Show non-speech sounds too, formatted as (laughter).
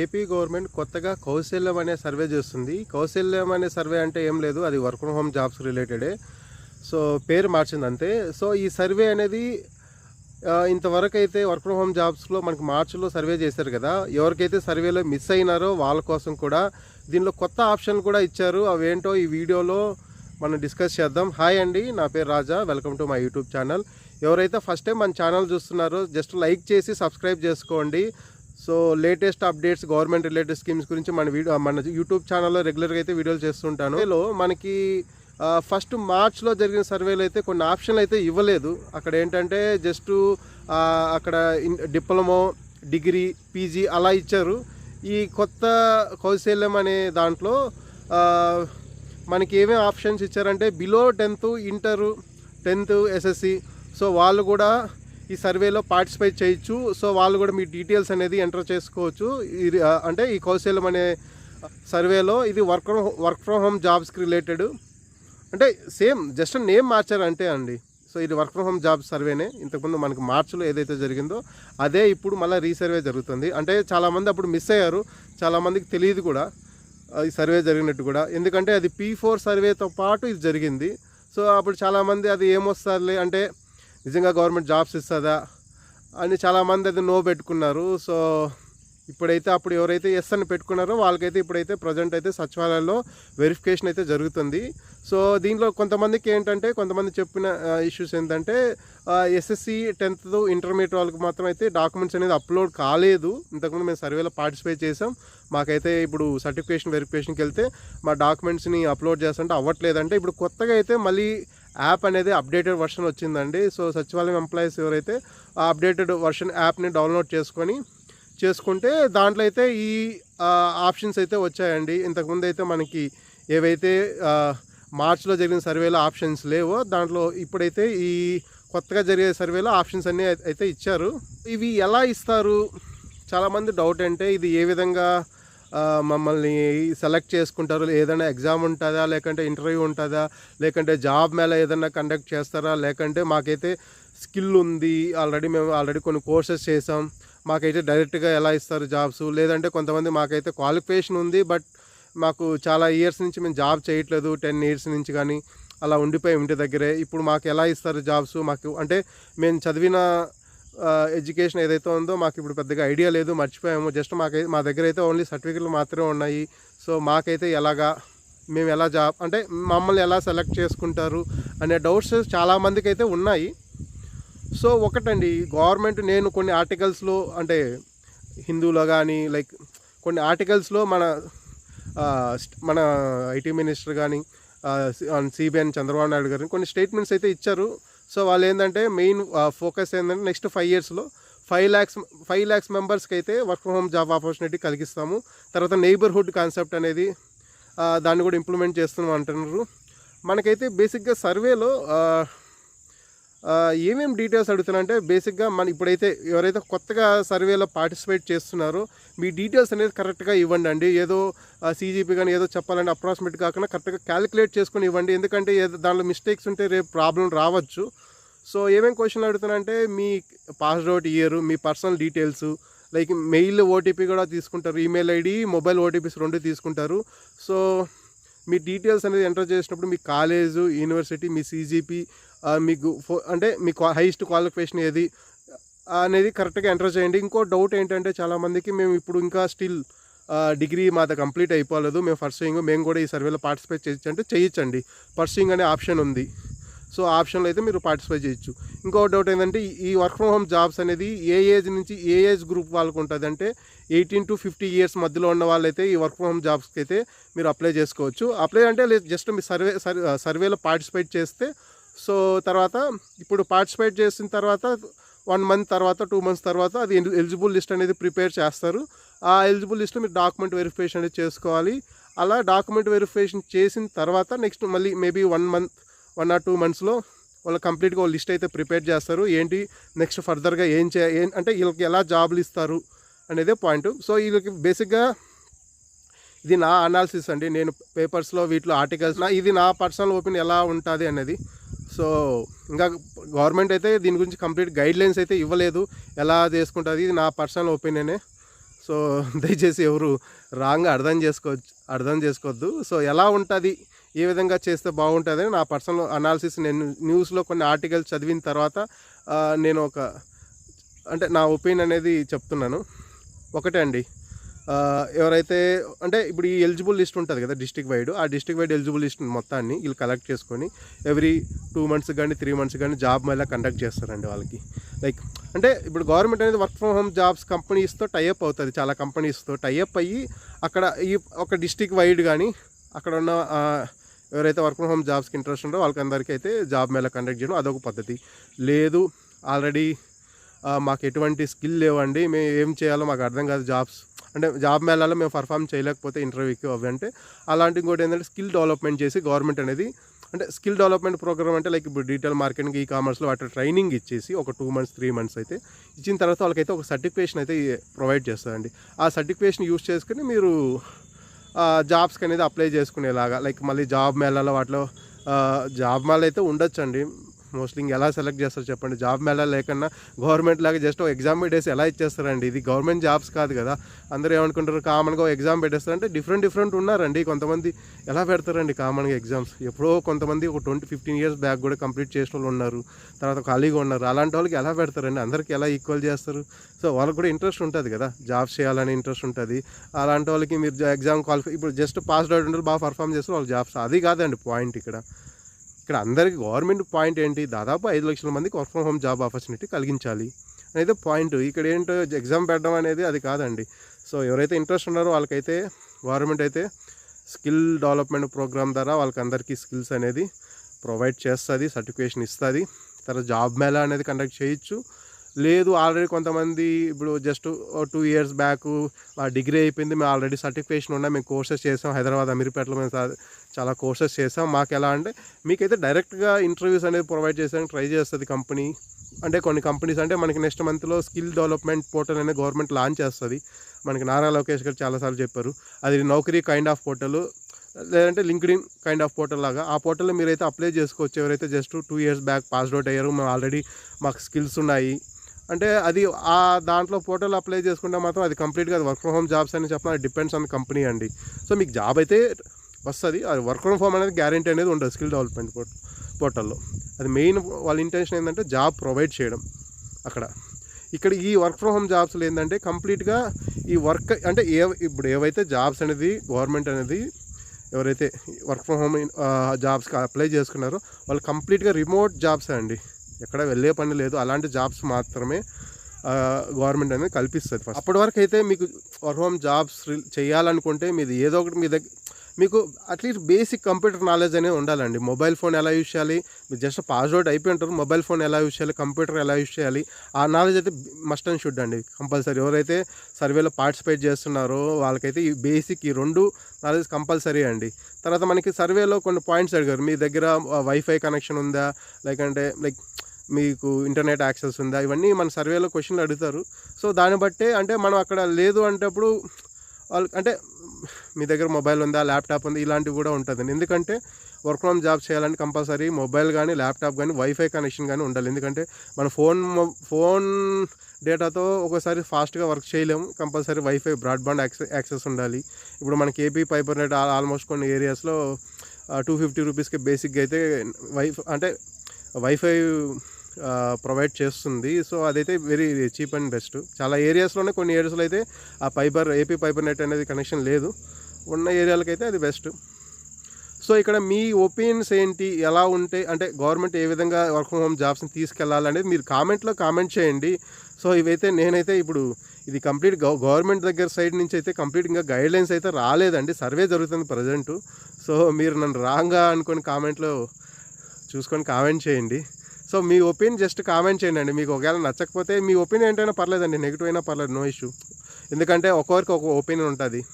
AP government కొత్తగా కౌశల్యం అనే survey చేస్తుంది. కౌశల్యం అనే సర్వే అంటే ఏం లేదు అది వర్క్ ఫ్రమ్ హోమ్ జాబ్స్ రిలేటెడే. సో పేరు మార్చింది అంతే సో ఈ సర్వే అనేది ఇంతవరకు అయితే వర్క్ ఫ్రమ్ హోమ్ జాబ్స్లో మనకి మార్చిలో సర్వే చేశారు కదా. ఎవరికైతే సర్వేలో మిస్ అయినారో వాళ్ళ కోసం కూడా దీనిలో కొత్త ఆప్షన్ కూడా ఇచ్చారు. అవేంటో ఈ వీడియోలో మనం డిస్కస్ చేద్దాం. హాయ్ అండి నా పేరు Raja. Welcome to my YouTube channel. ఎవరైతే ఫస్ట్ టైం మన ఛానల్ చూస్తున్నారో జస్ట్ లైక్ చేసి సబ్స్క్రైబ్ చేసుకోండి. So latest updates government related schemes గురించి మన వీడియో మన యూట్యూబ్ ఛానల్లో రెగ్యులర్గా అయితే వీడియోలు చేస్తుంటాను. ఇందులో మనకి ఫస్ట్ మార్చ్లో జరిగిన సర్వేలో అయితే కొన్ని ఆప్షన్లు అయితే ఇవ్వలేదు. అక్కడ ఏంటంటే జస్ట్ అక్కడ డిప్లొమో డిగ్రీ పీజీ అలా ఇచ్చారు. ఈ కొత్త కౌశల్యం అనే దాంట్లో మనకి ఏమేమి ఆప్షన్స్ ఇచ్చారంటే below tenth inter tenth SSC so వాళ్ళు కూడా ఈ సర్వేలో పార్టిసిపేట్ చేయొచ్చు. సో వాళ్ళు కూడా మీ డీటెయిల్స్ అనేది ఎంటర్ చేసుకోవచ్చు. ఇది అంటే ఈ కౌశల్యం అనే సర్వేలో ఇది వర్క్ వర్క్ ఫ్రమ్ హోమ్ జాబ్స్కి రిలేటెడ్. అంటే సేమ్ జస్ట్ నేమ్ మార్చారు అంటే అండి. సో ఇది వర్క్ ఫ్రమ్ హోమ్ జాబ్ సర్వేనే. ఇంతకుముందు మనకి మార్చిలో ఏదైతే జరిగిందో అదే ఇప్పుడు మళ్ళీ రీసర్వే జరుగుతుంది. అంటే చాలామంది అప్పుడు మిస్ అయ్యారు. చాలామందికి తెలియదు కూడా ఈ సర్వే జరిగినట్టు కూడా. ఎందుకంటే అది పీ ఫోర్ సర్వేతో పాటు ఇది జరిగింది. సో అప్పుడు చాలామంది అది ఏమొస్తారులే అంటే నిజంగా గవర్నమెంట్ జాబ్స్ ఇస్తుందా అని చాలామంది అయితే నో పెట్టుకున్నారు. సో ఇప్పుడైతే అప్పుడు ఎవరైతే ఎస్ అని పెట్టుకున్నారో వాళ్ళకైతే ఇప్పుడైతే ప్రజెంట్ అయితే సచివాలయంలో వెరిఫికేషన్ అయితే జరుగుతుంది. సో దీంట్లో కొంతమందికి ఏంటంటే కొంతమంది చెప్పిన ఇష్యూస్ ఏంటంటే ఎస్ఎస్సి టెన్త్ ఇంటర్మీడియట్ వాళ్ళకి మాత్రం అయితే డాక్యుమెంట్స్ అనేది అప్లోడ్ కాలేదు. ఇంతకుముందు మేము సర్వేలో పార్టిసిపేట్ చేసాం మాకైతే ఇప్పుడు సర్టిఫికేషన్ వెరిఫికేషన్కి వెళ్తే మా డాక్యుమెంట్స్ని అప్లోడ్ చేస్తుంటే అవ్వట్లేదంటే ఇప్పుడు కొత్తగా అయితే మళ్ళీ యాప్ అనేది అప్డేటెడ్ వర్షన్ వచ్చిందండి. సో సచివాలయం ఎంప్లాయీస్ ఎవరైతే ఆ అప్డేటెడ్ వర్షన్ యాప్ని డౌన్లోడ్ చేసుకొని చేసుకుంటే దాంట్లో అయితే ఈ ఆప్షన్స్ అయితే వచ్చాయండి. ఇంతకుముందు అయితే మనకి ఏవైతే మార్చిలో మార్చ్లో జరిగిన సర్వేలో ఆప్షన్స్ లేవో దాంట్లో ఇప్పుడైతే ఈ కొత్తగా జరిగే సర్వేలో ఆప్షన్స్ అన్నీ అయితే ఇచ్చారు. ఇవి ఎలా ఇస్తారు? చాలామంది డౌట్ అంటే ఇది ఏ విధంగా మమ్మల్ని సెలెక్ట్ చేసుకుంటారు. ఏదైనా ఎగ్జామ్ ఉంటుందా? లేకంటే ఇంటర్వ్యూ ఉంటుందా? లేకంటే జాబ్ మేళ ఏదైనా కండక్ట్ చేస్తారా? లేకంటే మాకైతే స్కిల్ ఉంది. ఆల్రెడీ మేము ఆల్రెడీ కొన్ని కోర్సెస్ చేసాం మాకైతే డైరెక్ట్గా ఎలా ఇస్తారు జాబ్స్? లేదంటే కొంతమంది మాకైతే క్వాలిఫికేషన్ ఉంది. బట్ మాకు చాలా ఇయర్స్ నుంచి మేము జాబ్ చేయట్లేదు. టెన్ ఇయర్స్ నుంచి కానీ అలా ఉండిపోయి ఇంటి దగ్గరే. ఇప్పుడు మాకు ఎలా ఇస్తారు జాబ్స్? మాకు అంటే మేము చదివిన ఎడ్యుకేషన్ ఏదైతే ఉందో మాకు ఇప్పుడు పెద్దగా ఐడియా లేదు మర్చిపోయాము. జస్ట్ మాకై మా దగ్గర అయితే ఓన్లీ సర్టిఫికెట్లు మాత్రమే ఉన్నాయి. సో మాకైతే ఎలాగా మేము ఎలా జాబ్ అంటే మమ్మల్ని ఎలా సెలెక్ట్ చేసుకుంటారు అనే డౌట్స్ చాలామందికి అయితే ఉన్నాయి. సో ఒకటండి గవర్నమెంట్ నేను కొన్ని ఆర్టికల్స్లో అంటే హిందూలో కానీ లైక్ కొన్ని ఆర్టికల్స్లో మన మన ఐటీ మినిస్టర్ కానీ సిబిఎన్ చంద్రబాబు నాయుడు గారు కొన్ని స్టేట్మెంట్స్ అయితే ఇచ్చారు. సో వాళ్ళు ఏంటంటే మెయిన్ ఫోకస్ ఏంటంటే నెక్స్ట్ ఫైవ్ ఇయర్స్లో ఫైవ్ ల్యాక్స్ ఫైవ్ ల్యాక్స్ మెంబర్స్కి అయితే work from home job opportunity కలిగిస్తాము. తర్వాత నైబర్హుడ్ కాన్సెప్ట్ అనేది దాన్ని కూడా ఇంప్లిమెంట్ చేస్తున్నాం అంటున్నారు. మనకైతే బేసిక్గా సర్వేలో ఏమేమి డీటెయిల్స్ అడుగుతున్నానంటే బేసిక్గా మన ఇప్పుడైతే ఎవరైతే కొత్తగా సర్వేలో పార్టిసిపేట్ చేస్తున్నారో మీ డీటెయిల్స్ అనేది కరెక్ట్గా ఇవ్వండి అండి. ఏదో సీజీపీ కానీ ఏదో చెప్పాలంటే అప్రాక్సిమేట్ కాకుండా కరెక్ట్గా క్యాలిక్యులేట్ చేసుకొని ఇవ్వండి. ఎందుకంటే ఏదో దాంట్లో మిస్టేక్స్ ఉంటే రేపు ప్రాబ్లం రావచ్చు. సో ఏమేమి క్వశ్చన్లు అడుగుతున్నానంటే మీ పాస్డ్ అవుట్ ఇయర్ మీ personal details like mail OTP కూడా తీసుకుంటారు. ఈమెయిల్ ఐడి మొబైల్ ఓటీపీస్ రెండు తీసుకుంటారు. సో మీ డీటెయిల్స్ అనేది ఎంటర్ చేసినప్పుడు మీ కాలేజు యూనివర్సిటీ మీ సీజీపీ మీకు ఫో- అంటే మీ హైయెస్ట్ క్వాలిఫికేషన్ ఏది అనేది కరెక్ట్గా ఎంటర్ చేయండి. ఇంకో డౌట్ ఏంటంటే చాలామందికి మేము ఇప్పుడు ఇంకా స్టిల్ డిగ్రీ మాది కంప్లీట్ అయిపోలేదు. మేము పర్సూయింగ్ మేము కూడా ఈ సర్వేలో పార్టిసిపేట్ చేయొచ్చు అంటే చేయించండి. పర్సూయింగ్ అనే ఆప్షన్ ఉంది. సో ఆప్షన్లో అయితే మీరు పార్టిసిపేట్ చేయొచ్చు. ఇంకో డౌట్ ఏంటంటే ఈ- వర్క్ ఫ్రమ్ హోమ్ జాబ్స్ అనేది ఏ ఏజ్ నుంచి ఏ ఏజ్ గ్రూప్ వాళ్ళకు ఉంటుంది? అంటే ఎయిటీన్ టు ఫిఫ్టీ ఇయర్స్ మధ్యలో ఉన్న వాళ్ళైతే ఈ వర్క్ ఫ్రమ్ హోమ్ జాబ్స్కి అయితే మీరు అప్లై చేసుకోవచ్చు. అప్లై అంటే జస్ట్ మీ సర్వే సర్- సర్వేలో పార్టిసిపేట్ చేస్తే సో తర్వాత ఇప్పుడు పార్టిసిపేట్ చేసిన తర్వాత వన్ మంత్ తర్వాత టూ మంత్స్ తర్వాత అది ఎలిజిబుల్ లిస్ట్ అనేది ప్రిపేర్ చేస్తారు. ఆ ఎలిజిబుల్ లిస్ట్ మీరు డాక్యుమెంట్ వెరిఫికేషన్ అనేది చేసుకోవాలి. అలా డాక్యుమెంట్ వెరిఫికేషన్ చేసిన తర్వాత నెక్స్ట్ మళ్ళీ maybe one month one or two మంత్స్లో వాళ్ళు కంప్లీట్గా ఒక లిస్ట్ అయితే ప్రిపేర్ చేస్తారు. ఏంటి? నెక్స్ట్ ఫర్దర్గా ఏం చే అంటే వీళ్ళకి ఎలా జాబ్లు ఇస్తారు అనేది పాయింట్. సో వీళ్ళకి బేసిక్గా ఇది నా అనాలిసిస్ అండి. నేను పేపర్స్లో వీటిలో ఆర్టికల్స్ నా ఇది నా పర్సనల్ ఒపీనియన్ ఎలా ఉంటుంది అనేది. సో ఇంకా గవర్నమెంట్ అయితే దీని గురించి కంప్లీట్ గైడ్లైన్స్ అయితే ఇవ్వలేదు. ఎలా చేసుకుంటుంది? ఇది నా పర్సనల్ ఒపీనియనే. సో (laughs) దయచేసి ఎవరు రాంగ్ అర్థం చేసుకో అర్థం చేసుకోవద్దు. సో ఎలా ఉంటుంది ఏ విధంగా చేస్తే బాగుంటుంది నా పర్సనల్ అనాలిసిస్ నేను న్యూస్లో కొన్ని ఆర్టికల్స్ చదివిన తర్వాత నేను ఒక అంటే నా ఒపీనియన్ అనేది చెప్తున్నాను. ఒకటే అండి. ఎవరైతే అంటే ఇప్పుడు ఈ ఎలిజిబుల్ లిస్ట్ ఉంటుంది కదా డిస్టిక్ వైడ్ ఆ డిస్టిక్ వైడ్ ఎలిజిబుల్ లిస్ట్ మొత్తాన్ని వీళ్ళు కలెక్ట్ చేసుకొని ఎవ్రీ టూ మంత్స్ కానీ త్రీ మంత్స్ కానీ జాబ్ మళ్ళీ కండక్ట్ చేస్తారండి వాళ్ళకి. లైక్ అంటే ఇప్పుడు గవర్నమెంట్ అనేది వర్క్ ఫ్రమ్ హోమ్ జాబ్స్ కంపెనీస్తో టైఅప్ అవుతుంది చాలా కంపెనీస్తో టైఅప్ అయ్యి అక్కడ ఈ ఒక డిస్టిక్ వైడ్ కానీ అక్కడ ఉన్న ఎవరైతే వర్క్ ఫ్రమ్ హోమ్ జాబ్స్కి ఇంట్రెస్ట్ ఉందో వాళ్ళకందరికీ అయితే జాబ్ మేళ కండక్ట్ చేయడం అదొక పద్ధతి. లేదు ఆల్రెడీ మాకు ఎటువంటి స్కిల్ లేవండి మేము ఏం చేయాలో మాకు అర్థం కాదు జాబ్స్ అంటే జాబ్ మేళాలో మేము పర్ఫామ్ చేయలేకపోతే ఇంటర్వ్యూకి అవి అంటే అలాంటి ఇంకోటి ఏంటంటే స్కిల్ డెవలప్మెంట్ చేసి గవర్నమెంట్ అనేది అంటే స్కిల్ డెవలప్మెంట్ ప్రోగ్రామ్ అంటే లైక్ ఇప్పుడు డీటెయిల్ మార్కెటింగ్ ఈ కామర్స్లో వాటి ట్రైనింగ్ ఇచ్చేసి ఒక టూ మంత్స్ త్రీ మంత్స్ అయితే ఇచ్చిన తర్వాత వాళ్ళకైతే ఒక సర్టిఫికేషన్ అయితే ప్రొవైడ్ చేస్తారండి. ఆ సర్టిఫికేషన్ యూస్ చేసుకుని మీరు జాబ్స్కి అనేది అప్లై చేసుకునేలాగా లైక్ మళ్ళీ జాబ్ మేళాలో వాటిలో జాబ్ మేళ అయితే ఉండొచ్చండి. మోస్ట్లీ ఎలా సెలెక్ట్ చేస్తారు చెప్పండి? జాబ్ మేళా లేకన్నా గవర్నమెంట్ లాగా జస్ట్ ఒక ఎగ్జామ్ పెట్టేసి ఎలా ఇచ్చేస్తారండి? ఇది గవర్నమెంట్ జాబ్స్ కాదు కదా. అందరూ ఏమనుకుంటారు? కామన్గా ఎగ్జామ్ పెట్టేస్తారంటే డిఫరెంట్ డిఫరెంట్ ఉన్నారండి. కొంతమంది ఎలా పెడతారండి కామన్గా ఎగ్జామ్స్ ఎప్పుడో కొంతమంది ఒక ట్వంటీ ఫిఫ్టీన్ ఇయర్స్ బ్యాక్ కూడా కంప్లీట్ చేసిన వాళ్ళు ఉన్నారు. తర్వాత ఖాళీగా ఉన్నారు. అలాంటి వాళ్ళకి ఎలా పెడతారండి? అందరికీ ఎలా ఈక్వల్ చేస్తారు? సో వాళ్ళకి కూడా ఇంట్రెస్ట్ ఉంటుంది కదా. జాబ్స్ చేయాలని ఇంట్రెస్ట్ ఉంటుంది. అలాంటి వాళ్ళకి మీరు ఎగ్జామ్ క్వాలిఫై ఇప్పుడు జస్ట్ పాస్డ్ అవుట్ ఉంటారు బాగా పర్ఫామ్ చేస్తారు. వాళ్ళు జాబ్స్ అది కాదండి పాయింట్ ఇక్కడ. ఇక్కడ అందరికీ గవర్నమెంట్ పాయింట్ ఏంటి? దాదాపు ఐదు లక్షల మందికి work from home job opportunity కలిగించాలి. అనేది పాయింట్ ఇక్కడ ఏంటో ఎగ్జామ్ పెట్టడం అనేది అది కాదండి. సో ఎవరైతే ఇంట్రెస్ట్ ఉన్నారో వాళ్ళకైతే గవర్నమెంట్ అయితే స్కిల్ డెవలప్మెంట్ ప్రోగ్రామ్ ద్వారా వాళ్ళకి అందరికీ స్కిల్స్ అనేది ప్రొవైడ్ చేస్తుంది సర్టిఫికేషన్ ఇస్తుంది. తర్వాత జాబ్ మేళా అనేది కండక్ట్ చేయొచ్చు. లేదు ఆల్రెడీ కొంతమంది ఇప్పుడు just two years back degree అయిపోయింది మేము ఆల్రెడీ సర్టిఫికేషన్ ఉన్నా మేము కోర్సెస్ చేసాం హైదరాబాద్ అమీర్పేటలో మేము చాలా కోర్సెస్ చేసాం. మాకు ఎలా అంటే మీకైతే డైరెక్ట్గా ఇంటర్వ్యూస్ అనేది ప్రొవైడ్ చేసానికి ట్రై చేస్తుంది కంపెనీ అంటే కొన్ని కంపెనీస్ అంటే మనకి నెక్స్ట్ మంత్లో స్కిల్ డెవలప్మెంట్ పోర్టల్ అనేది గవర్నమెంట్ లాంచ్ చేస్తుంది. మనకి నారా లోకేష్ గారు చాలాసార్లు చెప్పారు. అది నౌకరీ కైండ్ ఆఫ్ పోర్టల్ లేదంటే లింక్డ్ఇన్ కైండ్ ఆఫ్ పోర్టల్ లాగా. ఆ పోర్టల్లో మీరైతే అప్లై చేసుకోవచ్చు. ఎవరైతే just two years back passed out అయ్యారు మేము ఆల్రెడీ మాకు స్కిల్స్ ఉన్నాయి. అంటే అది ఆ దాంట్లో పోర్టల్ అప్లై చేసుకుంటే మాత్రం అది కంప్లీట్గా అది వర్క్ ఫ్రమ్ హోమ్ జాబ్స్ అని చెప్పిన డిపెండ్స్ ఆన్ కంపెనీ అండి. సో మీకు జాబ్ అయితే వస్తుంది అది వర్క్ ఫ్రమ్ హోమ్ అనేది గ్యారంటీ అనేది ఉండదు స్కిల్ డెవలప్మెంట్ పోర్టల్లో. అది మెయిన్ వాళ్ళ ఇంటెన్షన్ ఏంటంటే జాబ్ ప్రొవైడ్ చేయడం అక్కడ. ఇక్కడ ఈ వర్క్ ఫ్రమ్ హోమ్ జాబ్స్లో ఏంటంటే కంప్లీట్గా ఈ వర్క్ అంటే ఏ ఇప్పుడు ఏవైతే జాబ్స్ అనేది గవర్నమెంట్ అనేది ఎవరైతే వర్క్ ఫ్రమ్ హోమ్ జాబ్స్కి అప్లై చేసుకున్నారో వాళ్ళు కంప్లీట్గా రిమోట్ జాబ్స్ అండి. ఎక్కడ వెళ్ళే పని లేదు. అలాంటి జాబ్స్ మాత్రమే గవర్నమెంట్ అనేది కల్పిస్తుంది ఫస్ట్ అప్పటి వరకు అయితే మీకు వర్క్ హోమ్ జాబ్స్ చేయాలనుకుంటే మీది ఏదో ఒకటి మీ దగ్గర మీకు అట్లీస్ట్ బేసిక్ కంప్యూటర్ నాలెడ్జ్ అనేది ఉండాలండి. మొబైల్ ఫోన్ ఎలా యూజ్ చేయాలి? మీరు జస్ట్ పాస్ అవుట్ అయిపోయి ఉంటారు. మొబైల్ ఫోన్ ఎలా యూజ్ చేయాలి? కంప్యూటర్ ఎలా యూజ్ చేయాలి? ఆ నాలెడ్జ్ అయితే మస్ట్ అండ్ షుడ్ అండి. కంపల్సరీ ఎవరైతే సర్వేలో పార్టిసిపేట్ చేస్తున్నారో వాళ్ళకైతే ఈ బేసిక్ ఈ రెండు నాలెడ్జ్ కంపల్సరీ అండి. తర్వాత మనకి సర్వేలో కొన్ని పాయింట్స్ అడిగారు. మీ దగ్గర వైఫై కనెక్షన్ ఉందా? లైక్ అంటే లైక్ మీకు ఇంటర్నెట్ యాక్సెస్ ఉందా? ఇవన్నీ మన సర్వేలో క్వశ్చన్లు అడుగుతారు. సో దాన్ని బట్టే అంటే మనం అక్కడ లేదు అంటే వాళ్ళు అంటే మీ దగ్గర మొబైల్ ఉందా? ల్యాప్టాప్ ఉందా? ఇలాంటివి కూడా ఉంటుందండి. ఎందుకంటే వర్క్ ఫ్రమ్ జాబ్ చేయాలంటే కంపల్సరీ మొబైల్ కానీ ల్యాప్టాప్ కానీ వైఫై కనెక్షన్ కానీ ఉండాలి. ఎందుకంటే మన ఫోన్ మొ- ఫోన్ డేటాతో ఒకసారి ఫాస్ట్గా వర్క్ చేయలేము. Compulsory wifi broadband access access ఉండాలి. ఇప్పుడు మనకి ఏపీ ఫైబర్ నెట్ ఆల్మోస్ట్ కొన్ని ఏరియాస్లో టూ ఫిఫ్టీ రూపీస్కి బేసిక్గా అయితే వైఫై అంటే వైఫై ప్రొవైడ్ చేస్తుంది. సో అదైతే వెరీ చీప్ అండ్ బెస్ట్ చాలా ఏరియాస్లోనే కొన్ని ఏరియాస్లో అయితే ఆ ఫైబర్ ఏపీ ఫైబర్ నెట్ అనేది కనెక్షన్ లేదు. ఉన్న ఏరియాలకైతే అది బెస్ట్ సో ఇక్కడ మీ ఒపీనియన్స్ ఏంటి? ఎలా ఉంటే అంటే గవర్నమెంట్ ఏ విధంగా వర్క్ ఫ్రమ్ హోమ్ జాబ్స్ని తీసుకెళ్ళాలనేది మీరు కామెంట్లో కామెంట్ చేయండి. సో ఇవైతే నేనైతే ఇప్పుడు ఇది కంప్లీట్ గవర్నమెంట్ దగ్గర సైడ్ నుంచి అయితే కంప్లీట్ ఇంకా గైడ్లైన్స్ అయితే రాలేదండి. సర్వే జరుగుతుంది ప్రజెంటు సో మీరు నన్ను రాంగా అనుకొని కామెంట్లో చూసుకొని కామెంట్ చేయండి. సో మీ ఒపీనియన్ జస్ట్ కామెంట్ చేయండి. మీకు ఒకవేళ నచ్చకపోతే మీ ఒపీనియన్ ఏంటైనా పర్లేదండి. నెగిటివ్ అయినా పర్లేదు. No issue. ఎందుకంటే ఒక్కొక్కరికి ఒక ఒపీనియన్ ఉంటుంది.